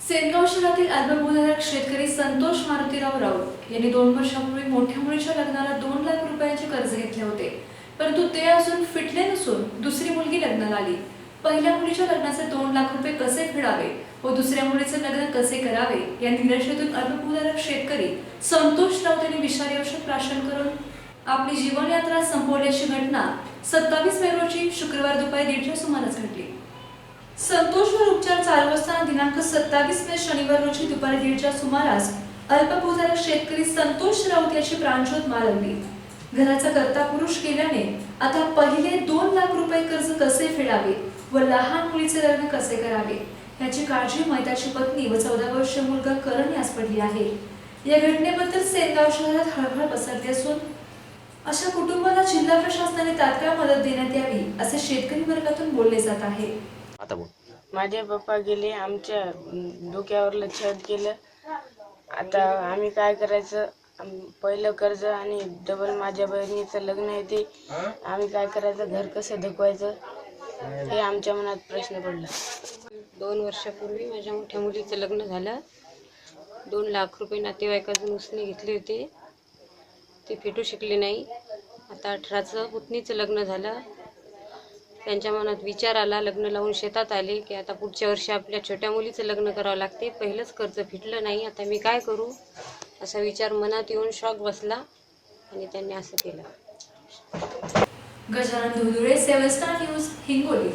सेनगाव शहरातील अल्पभूधारक शेतकरी संतोष मारुतीराव राऊत यांनी दोन वर्षापूर्वी मोठ्या मुलीच्या लग्नाला दोन लाख रुपयांचे कर्ज घेतले होते. परंतु ते अजून फिटले नसून दुसरी मुलगी लग्नाला आली. पहिल्या मुलीच्या लग्नाचे दोन लाख रुपये कसे फेडावे व दुसऱ्या मुलीचे लग्न कसे करावे या निराशेतून अल्पभूधारक शेतकरी संतोष राऊत यांनी विषारी औषध प्राशन करून आपली जीवनयात्रा संपवल्याची घटना सत्तावीस मे रोजी शुक्रवार दुपारी दीडच्या सुमारास घडली. संतोषवर उपचार दिनांक सत्तावीस मे शनिवार रोजी दुपारी दीडच्या सुमारास अल्पभूधारक शेतकरी संतोष राऊत याची प्राणज्योत मालवली. घराचा कर्ता पुरुष केल्याने आता पहिले दोन लाख रुपये कर्ज कसे फेडावे व लहान मुलीचे लग्न कसे करावे याची काळजी मैताची पत्नी व चौदा वर्षीय मुलगा करण यास पडली आहे. या घटनेबद्दल सेनगाव शहरात हळहळ पसरली असून अशा कुटुंबाला जिल्हा प्रशासनाने तात्काळ मदत देण्यात यावी असे शेतकरी वर्गातून बोलले जात आहे. आता बोल. माझे पप्पा गेले आमच्या डोक्यावरलं छत गेलं आता आम्ही काय करायचं? पहिलं कर्ज आणि डबल माझ्या बहिणीचं लग्न आहे ते. आम्ही काय करायचं? घर कसं धकवायचं? हे आमच्या मनात प्रश्न पडला. दोन वर्षापूर्वी माझ्या मोठ्या मुलीचं लग्न झालं. दोन लाख रुपये नातेवाईकातून उसने घेतले होते. ते फेटू शकले नाही. आता अठराचं पुतणीचं लग्न झालं. त्यांच्या मनात विचार आला लग्न लावून शेतात आले की आता पुढच्या वर्षी आपल्या छोट्या मुलीचं लग्न करावं लागते. पहिलंच कर्ज फिटलं नाही आता मी काय करू? असा विचार मनात येऊन शॉक बसला आणि त्यांनी असं केलं. Gajanan Dhudule seven star news Hingoli.